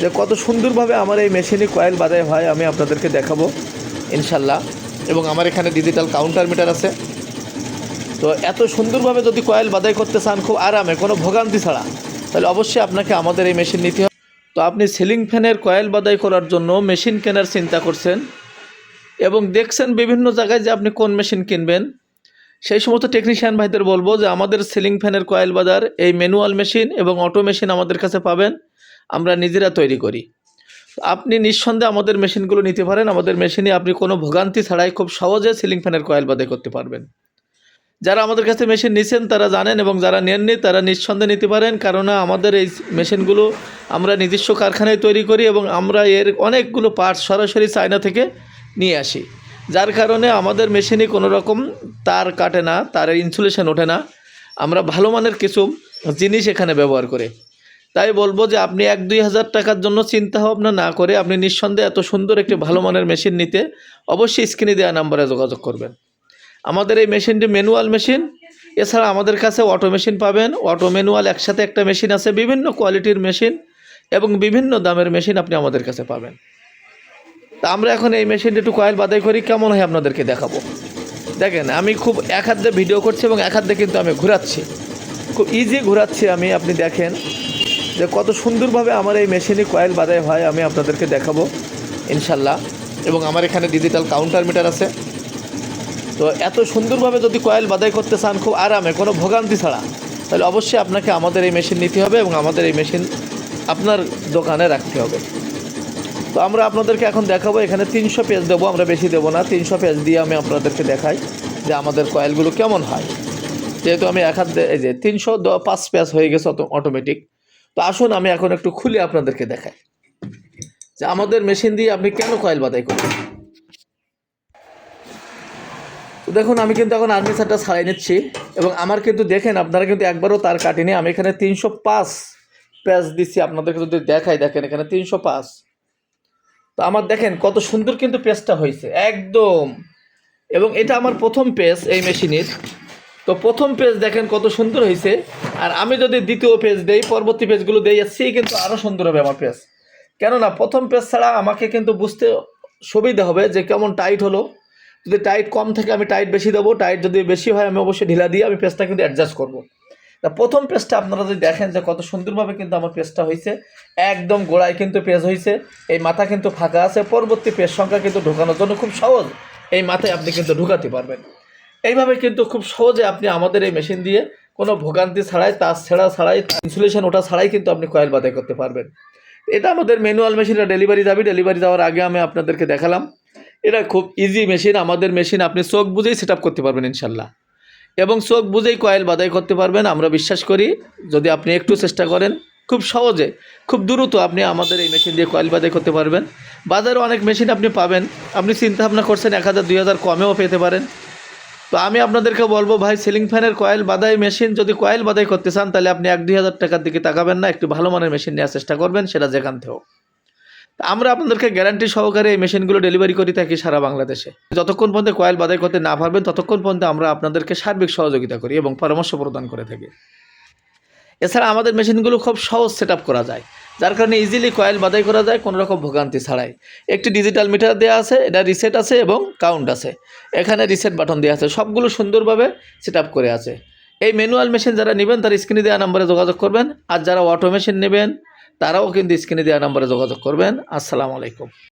যে কত সুন্দরভাবে আমার এই মেশিনে কয়েল বাদাই হয় আমি আপনাদেরকে দেখাবো, ইনশাল্লাহ। এবং আমার এখানে ডিজিটাল কাউন্টার মিটার আছে। তো এত সুন্দরভাবে যদি কয়েল বাদাই করতে চান, খুব আরামে, কোনো ভোগান্তি ছাড়া, তাহলে অবশ্যই আপনাকে আমাদের এই মেশিন নিতে হবে। তো আপনি সিলিং ফ্যানের কয়েল বাদাই করার জন্য মেশিন কেনার চিন্তা করছেন। এবং দেখছেন বিভিন্ন জায়গায় যে আপনি কোন মেশিন কিনবেন। সেই সমস্ত টেকনিশিয়ান ভাইদের বলব যে আমাদের সিলিং ফ্যানের কয়েল বাজার এই ম্যানুয়াল মেশিন এবং অটো মেশিন আমাদের কাছে পাবেন। আমরা নিজেরা তৈরি করি। আপনি নিঃসন্দেহে আমাদের মেশিনগুলো নিতে পারেন। আমাদের মেশিনে আপনি কোনো ভোগান্তি ছাড়াই খুব সহজে সিলিং ফ্যানের কয়েল বাদাই করতে পারবেন। যারা আমাদের কাছে মেশিন নিছেন, তারা জানেন এবং যারা নেননি, তারা নিঃসন্দেহে নিতে পারেন। কারণ আমাদের এই মেশিনগুলো আমরা নিজস্ব কারখানায় তৈরি করি এবং আমরা এর অনেকগুলো পার্টস সরাসরি চায়না থেকে নিয়ে আসি। যার কারণে আমাদের মেশিনে কোনো রকম তার কাটে না, তারের ইনসুলেশন ওঠে না। আমরা ভালো মানের কিছু জিনিস এখানে ব্যবহার করে। তাই বলব যে আপনি এক দুই হাজার টাকার জন্য চিন্তা ভাবনা না করে আপনি নিঃসন্দেহে এত সুন্দর একটি ভালো মানের মেশিন নিতে অবশ্যই স্ক্রিনে দেওয়া নাম্বারে যোগাযোগ করবেন। আমাদের এই মেশিনটি ম্যানুয়াল মেশিন, এছাড়া আমাদের কাছে অটো মেশিন পাবেন। অটো ম্যানুয়াল একসাথে একটা মেশিন আছে, বিভিন্ন কোয়ালিটির মেশিন এবং বিভিন্ন দামের মেশিন আপনি আমাদের কাছে পাবেন। তা আমরা এখন এই মেশিনটি একটু কয়েল বাদাই করি, কেমন হয় আপনাদেরকে দেখাবো। দেখেন, আমি খুব এক হাত দিয়ে ভিডিও করছি এবং এক হাত দিয়ে কিন্তু আমি ঘোরাচ্ছি। খুব ইজি ঘোরাচ্ছি আমি, আপনি দেখেন। যে কত সুন্দরভাবে আমার এই মেশিনে কয়েল বাদাই হয়, আমি আপনাদেরকে দেখাবো, ইনশাল্লাহ। এবং আমার এখানে ডিজিটাল কাউন্টার মিটার আছে। তো এত সুন্দরভাবে যদি কয়েল বাদাই করতে চান, খুব আরামে, কোনো ভোগান্তি ছাড়া, তাহলে অবশ্যই আপনাকে আমাদের এই মেশিন নিতে হবে এবং আমাদের এই মেশিন আপনার দোকানে রাখতে হবে। তো আমরা আপনাদেরকে এখন দেখাবো, এখানে তিনশো পেজ দেবো, আমরা বেশি দেবো না, তিনশো পেজ দিয়ে আমি আপনাদেরকে দেখাই যে আমাদের কয়েলগুলো কেমন হয়। যেহেতু আমি এক হাত এই যে তিনশো পাঁচ পেজ হয়ে গেছে অটো অটোমেটিক তো আসুন, আমি এখন একটু খুলে আপনাদেরকে দেখাই। যে আমাদের মেশিন দিয়ে আপনি কেন কয়েল বাদাই করবেন? তো দেখুন, আমি কিন্তু এখন আর্মিসারটা ছাড়াই নিচ্ছি এবং আমার কিন্তু দেখেন, আপনারা কিন্তু একবারও তার কাটিনি। আমি এখানে তিনশো পাঁচ পেজ দিচ্ছি, আপনাদেরকে যদি দেখাই, দেখেন এখানে তিনশো পাঁচ। তো আমার দেখেন, কত সুন্দর কিন্তু পেজটা হয়েছে, একদম। এবং এটা আমার প্রথম পেজ এই মেশিনের। তো প্রথম পেজ দেখেন কত সুন্দর হয়েছে আর আমি যদি দ্বিতীয় পেজ দেই, পরবর্তী পেজগুলো দেই সেই কিন্তু আরও সুন্দর হবে আমার পেজ কেননা প্রথম পেজ ছাড়া আমাকে কিন্তু বুঝতে সুবিধা হবে যে কেমন টাইট হলো। যদি টাইট কম থাকে আমি টাইট বেশি দেবো টাইট যদি বেশি হয় আমি অবশ্যই ঢিলা দিয়ে আমি পেজটা কিন্তু অ্যাডজাস্ট করব। তা প্রথম পেজটা আপনারা যদি দেখেন যে কত সুন্দরভাবে কিন্তু আমার পেজটা হয়েছে একদম গোড়ায় কিন্তু পেজ হয়েছে এই মাথা কিন্তু ফাঁকা আছে, পরবর্তী পেজ সংখ্যা কিন্তু ঢোকানোর জন্য খুব সহজ, এই মাথায় আপনি কিন্তু ঢুকাতে পারবেন। এইভাবে কিন্তু খুব সহজে আপনি আমাদের এই মেশিন দিয়ে কোনো ভোগান্তি ছাড়াই, তার ছেঁড়া ছাড়াই ইনসুলেশন ওটা ছাড়াই কিন্তু আপনি কয়েল বাদাই করতে পারবেন। এটা আমাদের ম্যানুয়াল মেশিনটা ডেলিভারি যাবে। ডেলিভারি যাওয়ার আগে আমি আপনাদেরকে দেখালাম। এটা খুব ইজি মেশিন আমাদের মেশিন আপনি চোখ বুঝেই সেট করতে পারবেন ইনশাল্লাহ। এবং চোখ বুঝেই কয়েল বাদাই করতে পারবেন। আমরা বিশ্বাস করি, যদি আপনি একটু চেষ্টা করেন, খুব সহজে, খুব দ্রুত আপনি আমাদের এই মেশিন দিয়ে কয়েল বাদাই করতে পারবেন। বাজারে অনেক মেশিন আপনি পাবেন। আপনি চিন্তা ভাবনা করছেন, এক হাজার, দুই হাজার কমেও পেতে পারেন। তো আমি আপনাদেরকে বলব, ভাই সিলিং ফ্যানের কয়েল বাদাই মেশিন যদি কয়েল বাদাই করতে চান, তাহলে আপনি এক দুই হাজার টাকার দিকে তাকাবেন না, একটু ভালো মানের মেশিন নেওয়ার চেষ্টা করবেন, সেটা যেখান থেকেও। আমরা আপনাদেরকে গ্যারান্টি সহকারে এই মেশিনগুলো ডেলিভারি করে থাকি সারা বাংলাদেশে। যতক্ষণ পর্যন্ত কয়েল বাদাই করতে না পারবেন, ততক্ষণ পর্যন্ত আমরা আপনাদেরকে সার্বিক সহযোগিতা করি এবং পরামর্শ প্রদান করে থাকি। এছাড়া আমাদের মেশিনগুলো খুব সহজ সেট করা যায়। যার কারণে ইজিলি কয়েল বাদাই করা যায়, কোনো রকম ভোগান্তি ছাড়াই। একটি ডিজিটাল মিটার দেওয়া আছে, এটা রিসেট আছে এবং কাউন্ট আছে। এখানে রিসেট বাটন দেওয়া আছে, সবগুলো সুন্দরভাবে সেট করে আছে। এই ম্যানুয়াল মেশিন যারা নেবেন, তার স্ক্রিনে দেওয়া নাম্বারে যোগাযোগ করবেন। আর যারা অটো মেশিন নেবেন, তারাও কিন্তু স্ক্রিনে দেওয়া নাম্বারে যোগাযোগ করবেন। আসসালামু আলাইকুম।